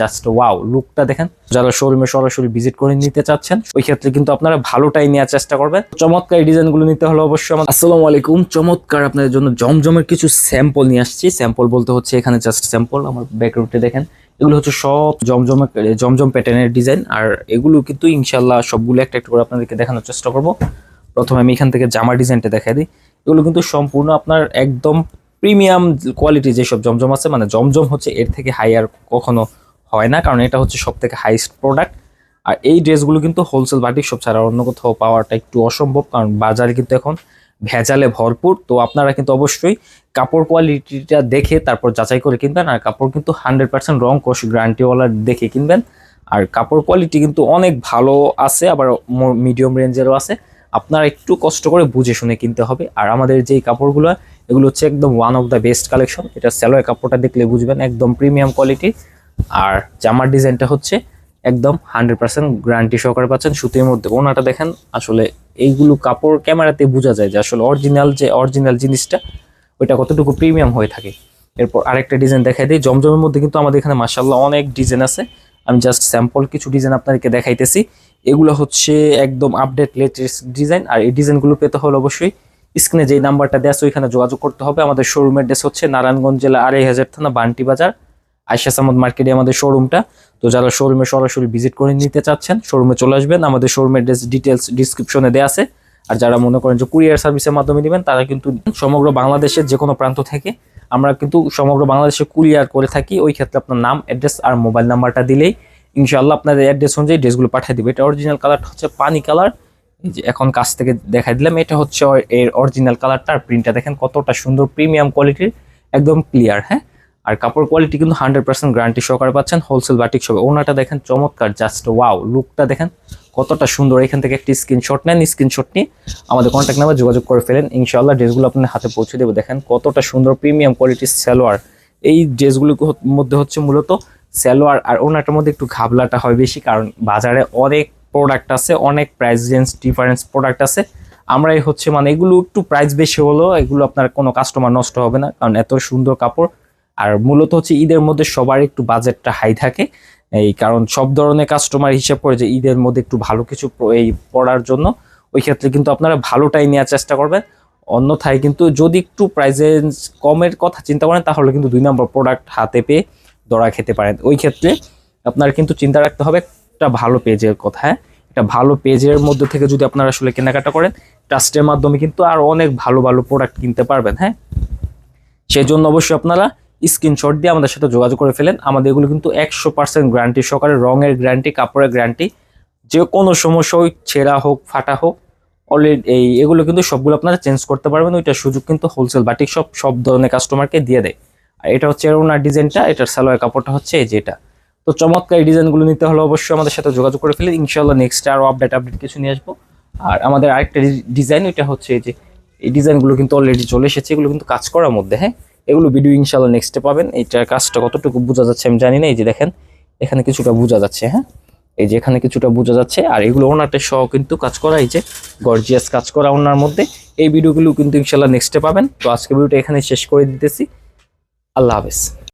Just wow লুকটা দেখেন। যারা শোরুমে সরাসরি ভিজিট করে নিতে চাচ্ছেন, ওই ক্ষেত্রে কিন্তু আপনারা ভালোটাই নেওয়ার চেষ্টা করবেন। চমৎকার ডিজাইনগুলো নিতে হলে অবশ্যই আসসালামু আলাইকুম। চমৎকার আপনাদের জন্য জমজমের কিছু স্যাম্পল নিয়ে আসছি। স্যাম্পল বলতে হচ্ছে এখানে জাস্ট স্যাম্পল আমার ব্যাকগ্রাউন্ডে দেখেন। এগুলো হচ্ছে সব জমজমের জমজম প্যাটার্নের ডিজাইন আর এগুলো কিন্তু ইনশাল্লাহ সবগুলো একটা একটা করে আপনাদেরকে দেখানোর চেষ্টা করব। প্রথমে আমি এখান থেকে জামার ডিজাইনটা দেখাই দিই। এগুলো কিন্তু সম্পূর্ণ আপনার একদম প্রিমিয়াম কোয়ালিটি যেসব জমজম আছে মানে জমজম হচ্ছে এর থেকে হাই আর কখনো হয় না, কারণ এটা হচ্ছে সব থেকে হাইস্ট প্রোডাক্ট আর এই ড্রেসগুলো কিন্তু হোলসেল বাটিক সব ছাড়া অন্য কোথাও পাওয়াটা একটু অসম্ভব, কারণ বাজারে কিন্তু এখন ভেজালে ভরপুর। তো আপনারা কিন্তু অবশ্যই কাপড় কোয়ালিটিটা দেখে তারপর যাচাই করে কিনবেন, আর কাপড় কিন্তু হান্ড্রেড পার্সেন্ট রং কোষ গ্যারান্টিওয়ালা দেখে কিনবেন। আর কাপড় কোয়ালিটি কিন্তু অনেক ভালো আছে, আবার মিডিয়াম রেঞ্জেরও আছে। আপনারা একটু কষ্ট করে বুঝে শুনে কিনতে হবে। আর আমাদের যেই কাপড়গুলো, এগুলো হচ্ছে একদম one of the best collection এটা স্যালোয় কাপড়টা দেখলে বুঝবেন, একদম প্রিমিয়াম কোয়ালিটি আর জামার ডিজাইনটা হচ্ছে একদম হান্ড্রেড পার্সেন্ট গ্যারান্টি সহকারে পাচ্ছেন, সুতির মধ্যে। ওনাটা দেখেন, আসলে এইগুলো কাপড় ক্যামেরাতে বোঝা যায় যে আসলে অরিজিনাল যে অরিজিনাল জিনিসটা, ওইটা কতটুকু প্রিমিয়াম হয়ে থাকে। এরপর আরেকটা ডিজাইন দেখাই দিই। জমজমের মধ্যে কিন্তু আমাদের এখানে মার্শাল্লাহ অনেক ডিজাইন আছে। আমি জাস্ট স্যাম্পল কিছু ডিজাইন আপনাদেরকে দেখাইতেছি। এগুলো হচ্ছে একদম আপডেট লেটেস্ট ডিজাইন। আর এই ডিজাইনগুলো পেতে হলে অবশ্যই স্ক্রিনে যেই নাম্বারটা দেওয়া আছে, ওইখানে যোগাযোগ করতে হবে। আমাদের শোরুমের ড্রেস হচ্ছে নারায়ণগঞ্জ জেলা আড়াই হাজার থানা, বান্টি বাজার। আয়সা সামদ মার্কেটে আমাদের শোরুমটা তো যারা শোরুমে সরাসরি ভিজিট করে নিতে চাচ্ছেন শোরুমে চলে আসবেন। আমাদের শোরুমের ডিটেলস ডিসক্রিপশনে দেওয়া আছে। আর যারা মনে করেন যে কুরিয়ার সার্ভিসের মাধ্যমে নেবেন, তারা কিন্তু সমগ্র বাংলাদেশের যে কোনো প্রান্ত থেকে আমরা কিন্তু সমগ্র বাংলাদেশে কুরিয়ার করে থাকি। ওই ক্ষেত্রে আপনার নাম অ্যাড্রেস আর মোবাইল নাম্বারটা দিলেই ইনশাআল্লাহ আপনাদের অ্যাড্রেস অনুযায়ী ড্রেসগুলো পাঠিয়ে দিবে। এটা অরিজিনাল কালারটা হচ্ছে পানি কালার যে এখন কাছ থেকে দেখাই দিলাম, এটা হচ্ছে এর অরিজিনাল কালারটা আর প্রিন্টটা দেখেন কতটা সুন্দর প্রিমিয়াম কোয়ালিটির একদম ক্লিয়ার হ্যাঁ? আর কাপড় কোয়ালিটি কিন্তু হান্ড্রেড পার্সেন্ট গ্যারান্টি সহকারে পাচ্ছেন হোলসেল বাটিক সবে ওনাটা দেখেন চমৎকার জাস্ট ওয়াও লুকটা দেখেন কতটা সুন্দর। এখান থেকে একটি স্ক্রিনশট নেন স্ক্রিনশট নিয়ে আমাদের কন্ট্যাক্ট নাম্বার যোগাযোগ করে ফেলেন। ইনশাল্লাহ ড্রেসগুলো আপনার হাতে পৌঁছে দেবো। দেখেন কতটা সুন্দর প্রিমিয়াম কোয়ালিটির সালোয়ার। এই ড্রেসগুলোর মধ্যে হচ্ছে মূলত সালোয়ার আর ওনাটার মধ্যে একটু ঘাবলাটা হয় বেশি, কারণ বাজারে অনেক প্রোডাক্ট আছে, অনেক প্রাইস রেঞ্জ ডিফারেন্স প্রোডাক্ট আছে। আমরাই হচ্ছে মানে এগুলো একটু প্রাইস বেশি হলেও এগুলো আপনার কোনো কাস্টমার নষ্ট হবে না, কারণ এত সুন্দর কাপড় আর মূলত হচ্ছে ঈদের মধ্যে সবার একটু বাজেটটা হাই থাকে। এই কারণ সব ধরনের কাস্টমার হিসাব করে যে ঈদের মধ্যে একটু ভালো কিছু এই পড়ার জন্য, ওই ক্ষেত্রে কিন্তু আপনারা ভালোটাই নেওয়ার চেষ্টা করবেন। অন্যথায় কিন্তু যদি একটু প্রাইজের কমের কথা চিন্তা করেন, তাহলে কিন্তু দুই নম্বর প্রোডাক্ট হাতে পেয়ে দড়া খেতে পারেন। ওই ক্ষেত্রে আপনার কিন্তু চিন্তা রাখতে হবে, একটা ভালো পেজের কথা হ্যাঁ? একটা ভালো পেজের মধ্যে থেকে যদি আপনারা আসলে কেনাকাটা করেন ট্রাস্টের মাধ্যমে কিন্তু আর অনেক ভালো ভালো প্রোডাক্ট কিনতে পারবেন হ্যাঁ? সেই জন্য অবশ্যই আপনারা স্ক্রিনশট দিয়ে আমাদের সাথে যোগাযোগ করে ফেলেন। আমাদের এগুলো কিন্তু একশো পার্সেন্ট গ্যারান্টি সহকারে, রঙের গ্যারান্টি কাপড়ের গ্যারান্টি যে কোনো সমস্যা ছেঁড়া হোক, ফাটা হোক অলরেডি এই এগুলো কিন্তু সবগুলো আপনারা চেঞ্জ করতে পারবেন। ওইটার সুযোগ কিন্তু হোলসেল বাটিক সব সব ধরনের কাস্টমারকে দিয়ে দেয়। আর এটা হচ্ছে ওনার ডিজাইনটা এটার সালোয়ার কাপড়টা হচ্ছে এই যেটা। তো চমৎকার এই ডিজাইনগুলো নিতে হলে অবশ্যই আমাদের সাথে যোগাযোগ করে ফেলে। ইনশাল্লাহ নেক্সট আরও আপডেট আপডেট কিছু নিয়ে আসব। আর আমাদের আরেকটা ডিজাইন ওইটা হচ্ছে এই যে, এই ডিজাইনগুলো কিন্তু অলরেডি চলে এসেছে। এগুলো কিন্তু কাজ করার মধ্যে হ্যাঁ? এগুলো ভিডিও ইনশাল্লাহ নেক্সটে পাবেন। এইটার কাজটা কতটুকু বোঝা যাচ্ছে আমি জানি না, এই যে দেখেন, এখানে কিছুটা বোঝা যাচ্ছে হ্যাঁ? এই যে এখানে কিছুটা বোঝা যাচ্ছে, আর এগুলো ওনারটা সহ কিন্তু কাজ করা, এই যে গর্জিয়াস কাজ করা ওনার মধ্যে। এই ভিডিওগুলো কিন্তু ইনশাল্লাহ নেক্সটে পাবেন। তো আজকে ভিডিওটা এখানে শেষ করে দিতেছি। আল্লাহ হাফেজ।